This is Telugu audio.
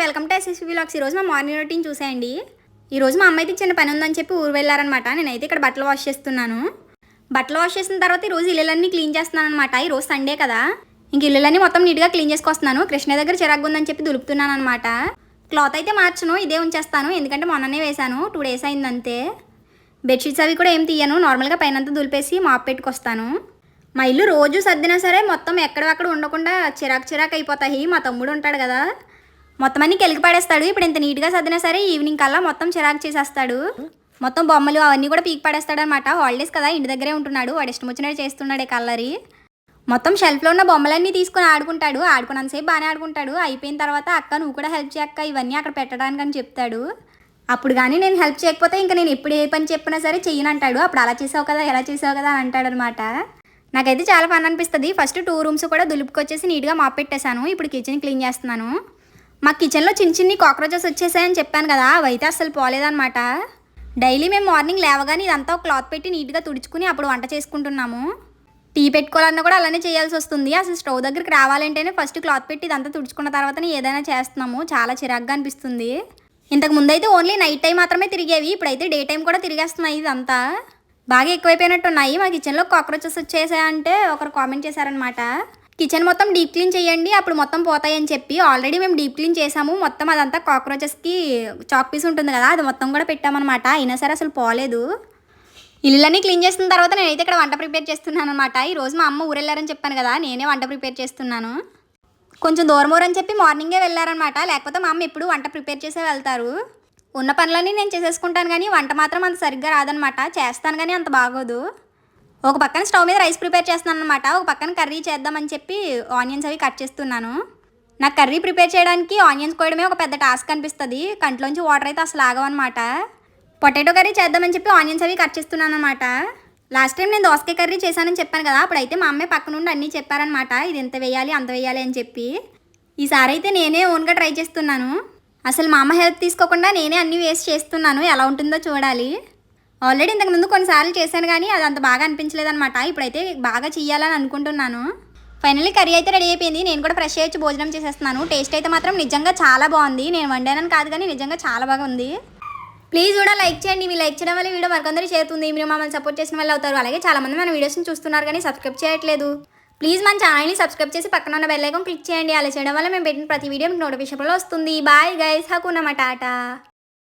వెల్కమ్ టు ఎస్ఎస్పీ బ్లాగ్స్ ఈరోజు మా మార్నింగ్ రొటీన్ చూసేయండి. ఈరోజు మా అమ్మ చిన్న పని ఉందని చెప్పి ఊరు వెళ్ళారనమాట నేనైతే ఇక్కడ బట్టలు వాష్ చేస్తున్నాను. బట్టలు వాష్ చేసిన తర్వాత ఈరోజు ఇల్లులన్నీ క్లీన్ చేస్తున్నాను అనమాట ఈరోజు సండే కదా. ఇంక ఇల్లులన్నీ మొత్తం నీట్గా క్లీన్ చేసుకొస్తున్నాను. కృష్ణ దగ్గర చిరాకు ఉందని చెప్పి దులుపుతున్నాను అనమాట క్లాత్ అయితే మార్చను ఇదే ఉంచేస్తాను. ఎందుకంటే మొన్ననే వేశాను. టూ డేస్ అయింది అంతే. బెడ్షీట్స్ అవి కూడా ఏం తీయను. నార్మల్గా పైనంతా దులిపేసి మాప్ పెట్టుకొస్తాను. మా ఇల్లు రోజు సర్దినా సరే మొత్తం ఎక్కడక్కడ ఉండకుండా చిరాకు చిరాకు అయిపోతాయి. మా తమ్ముడు ఉంటాడు కదా. మొత్తం అన్ని కెలికి పడేస్తాడు. ఇప్పుడు ఇంత నీట్గా సర్దినా సరే ఈవినింగ్ కల్లా మొత్తం చిరాకు చేసేస్తాడు. మొత్తం బొమ్మలు అవన్నీ కూడా పీక్ పడేస్తాడు అనమాట హాలిడేస్ కదా ఇంటి దగ్గరే ఉంటున్నాడు. వాడు ఇష్టం వచ్చినట్టు చేస్తున్నాడు కల్లరి. మొత్తం షెల్ఫ్లో ఉన్న బొమ్మలన్నీ తీసుకొని ఆడుకుంటాడు. ఆడుకున్నంతసేపు బాగానే ఆడుకుంటాడు. అయిపోయిన తర్వాత అక్క నువ్వు కూడా హెల్ప్ చేయక్క ఇవన్నీ అక్కడ పెట్టడానికి అని చెప్తాడు. అప్పుడు కానీ నేను హెల్ప్ చేయకపోతే ఇంకా నేను ఎప్పుడు ఏ పని చెప్పినా సరే చెయ్యను అంటాడు. అప్పుడు అలా చేసావు కదా ఎలా చేసావు కదా అని అంటాడు అనమాట నాకైతే చాలా ఫన్ అనిపిస్తుంది. ఫస్ట్ టూ రూమ్స్ కూడా దులుపుకొచ్చేసి నీట్గా మాపెట్టేశాను ఇప్పుడు కిచెన్ క్లీన్ చేస్తున్నాను. మా కిచెన్లో చిన్న చిన్ని కాక్రోచెస్ వచ్చేసాయని చెప్పాను కదా అవి అయితే అస్సలు పోలేదన్నమాట. డైలీ మేము మార్నింగ్ లేవగానే ఇదంతా ఒక క్లాత్ పెట్టి నీట్గా తుడుచుకుని అప్పుడు వంట చేసుకుంటున్నాము. టీ పెట్టుకోవాలన్నా కూడా అలానే చేయాల్సి వస్తుంది. అసలు స్టవ్ దగ్గరికి రావాలంటేనే ఫస్ట్ క్లాత్ పెట్టి ఇదంతా తుడుచుకున్న తర్వాతనే ఏదైనా చేస్తున్నాము. చాలా చిరాగ్గా అనిపిస్తుంది. ఇంతకు ముందైతే ఓన్లీ నైట్ టైం మాత్రమే తిరిగేవి ఇప్పుడైతే డే టైం కూడా తిరిగేస్తున్నాయి ఇదంతా. బాగా ఎక్కువైపోయినట్టున్నాయి. మా కిచెన్లో కాక్రోచెస్ వచ్చేసాయంటే ఒకరు కామెంట్ చేశారనమాట కిచెన్ మొత్తం డీప్ క్లీన్ చేయండి అప్పుడు మొత్తం పోతాయని చెప్పి ఆల్రెడీ మేము డీప్ క్లీన్ చేసాము. మొత్తం అదంతా కాక్రోచెస్కి చాక్ పీస్ ఉంటుంది కదా అది మొత్తం కూడా పెట్టామన్నమాట. అయినా సరే అసలు పోలేదు. ఇల్లులన్నీ క్లీన్ చేసిన తర్వాత నేనైతే ఇక్కడ వంట ప్రిపేర్ చేస్తున్నాను అనమాట ఈ రోజు మా అమ్మ ఊరెళ్ళారని చెప్పాను కదా నేనే వంట ప్రిపేర్ చేస్తున్నాను. కొంచెం దూరం ఊరని చెప్పి మార్నింగే వెళ్ళారనమాట లేకపోతే మా అమ్మ ఎప్పుడు వంట ప్రిపేర్ చేసే వెళ్తారు. ఉన్న పనులన్నీ నేను చేసేసుకుంటాను కానీ వంట మాత్రం అంత సరిగ్గా రాదనమాట చేస్తాను కానీ అంత బాగోదు. ఒక పక్కన స్టవ్ మీద రైస్ ప్రిపేర్ చేస్తున్నాను అనమాట ఒక పక్కన కర్రీ చేద్దామని చెప్పి ఆనియన్స్ అవి కట్ చేస్తున్నాను. నాకు కర్రీ ప్రిపేర్ చేయడానికి ఆనియన్స్ కోయడమే ఒక పెద్ద టాస్క్ అనిపిస్తుంది. కంట్లోంచి వాటర్ అయితే అసలు ఆగవన్నమాట. పొటాటో కర్రీ చేద్దామని చెప్పి ఆనియన్స్ అవి కట్ చేస్తున్నాను అనమాట లాస్ట్ టైం నేను దోసకాయ కర్రీ చేశానని చెప్పాను కదా అప్పుడైతే మా అమ్మే పక్క నుండి అన్నీ చెప్పారనమాట ఇది ఎంత వేయాలి అంత వేయాలి అని చెప్పి. ఈసారి అయితే నేనే ఓన్గా ట్రై చేస్తున్నాను. అసలు మా అమ్మ హెల్ప్ తీసుకోకుండా నేనే అన్నీ వేస్ట్ చేస్తున్నాను. ఎలా ఉంటుందో చూడాలి. ఆల్రెడీ ఇంతకు ముందు కొన్నిసార్లు చేశాను కానీ అది అంత బాగా అనిపించలేదన్నమాట. ఇప్పుడైతే బాగా చెయ్యాలని అనుకుంటున్నాను. ఫైనల్లీ కర్రీ అయితే రెడీ అయిపోయింది. నేను కూడా ఫ్రెష్ అయ్యి భోజనం చేసేస్తున్నాను. టేస్ట్ అయితే మాత్రం నిజంగా చాలా బాగుంది. నేను వండానని కాదు కానీ నిజంగా చాలా బాగా ఉంది. ప్లీజ్ కూడా లైక్ చేయండి. మీ లైక్ చేయడం వల్ల వీడియో మరికొందరు చేరుతుంది. మీరు మమ్మల్ని సపోర్ట్ చేసిన వాళ్ళు అవుతారు. అలాగే చాలామంది మన వీడియోస్ని చూస్తున్నారు కానీ సబ్స్క్రైబ్ చేయట్లేదు. ప్లీజ్ మన ఛానల్ని సబ్స్క్రైబ్ చేసి పక్కన ఉన్న బెల్ ఐకాన్ క్లిక్ చేయండి. అలా చేయడం వల్ల మేము పెట్టిన ప్రతి వీడియో మీకు నోటిఫికేషన్లో వస్తుంది. Bye guys హకున్నమాట Tata